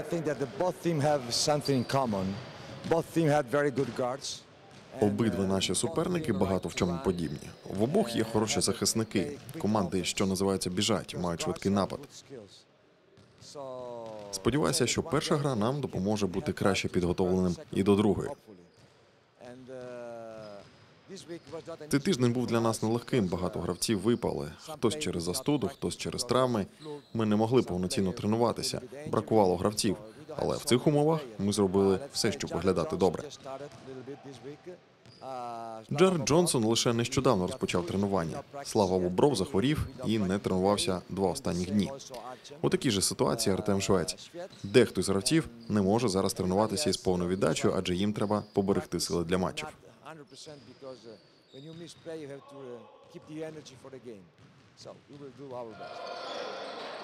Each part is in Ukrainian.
I think that the both teams have something in common. Both teams have very good guards. Обидва наші суперники багато в чому подібні. В обох є хороші захисники. Команди, що називаються, біжать, мають швидкий напад. Сподіваюся, що перша гра нам допоможе бути краще підготовленим і до другої. Цей тиждень був для нас нелегким. Багато гравців випали. Хтось через застуду, хтось через травми. Ми не могли повноцінно тренуватися. Бракувало гравців. Але в цих умовах ми зробили все, щоб виглядати добре. Джаред Джонсон лише нещодавно розпочав тренування. Слава Бобров захворів і не тренувався два останніх дні. У такій же ситуації Артем Швець. Дехто з гравців не може зараз тренуватися із повною віддачею, адже їм треба поберегти сили для матчів. 100% because uh, when you miss play, you have to uh, keep the energy for the game. So we will do our best.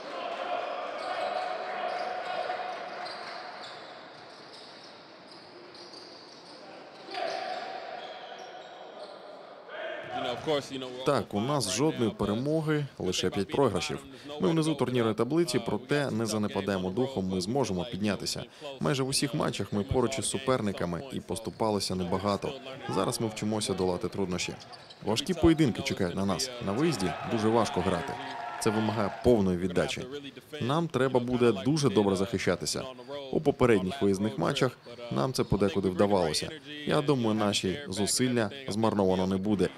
Так, у нас жодної перемоги, лише п'ять програшів. Ми внизу турнірної таблиці, проте не занепадемо духом. Ми зможемо піднятися. Майже в усіх матчах ми поруч із суперниками і поступалися небагато. Зараз ми вчимося долати труднощі. Важкі поєдинки чекають на нас. На виїзді дуже важко грати. Це вимагає повної віддачі. Нам треба буде дуже добре захищатися. У попередніх виїзних матчах нам це подекуди вдавалося. Я думаю, наші зусилля змарновано не буде.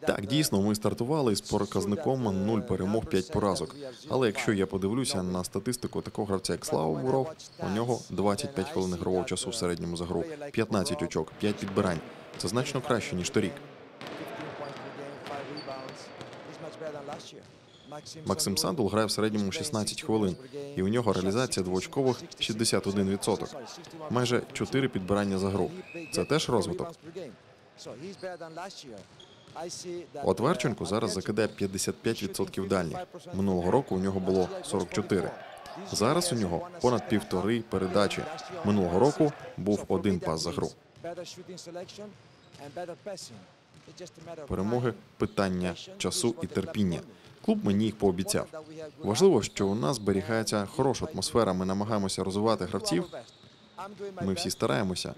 Так, дійсно, ми стартували із показником 0 перемог, 5 поразок. Але якщо я подивлюся на статистику такого гравця, як Слава Буров, у нього 25 хвилин ігрового часу в середньому за гру, 15 очок, 5 підбирань. Це значно краще ніж торік. 15 points per game, 5 rebounds. He's much better than last year. Maxim Максим Сандул грає в середньому 16 хвилин, і у нього реалізація двоочкових 61%. Майже 4 підбирання за гру. Це теж розвиток. От зараз закидає 55% дальніх. Минулого року у нього було 44. Зараз у нього понад півтори передачі. Минулого року був один пас за гру. Перемоги питання часу і терпіння. Клуб мені їх пообіцяв. Важливо, що у нас зберігається хороша атмосфера. Ми намагаємося розвивати гравців. Ми всі стараємося.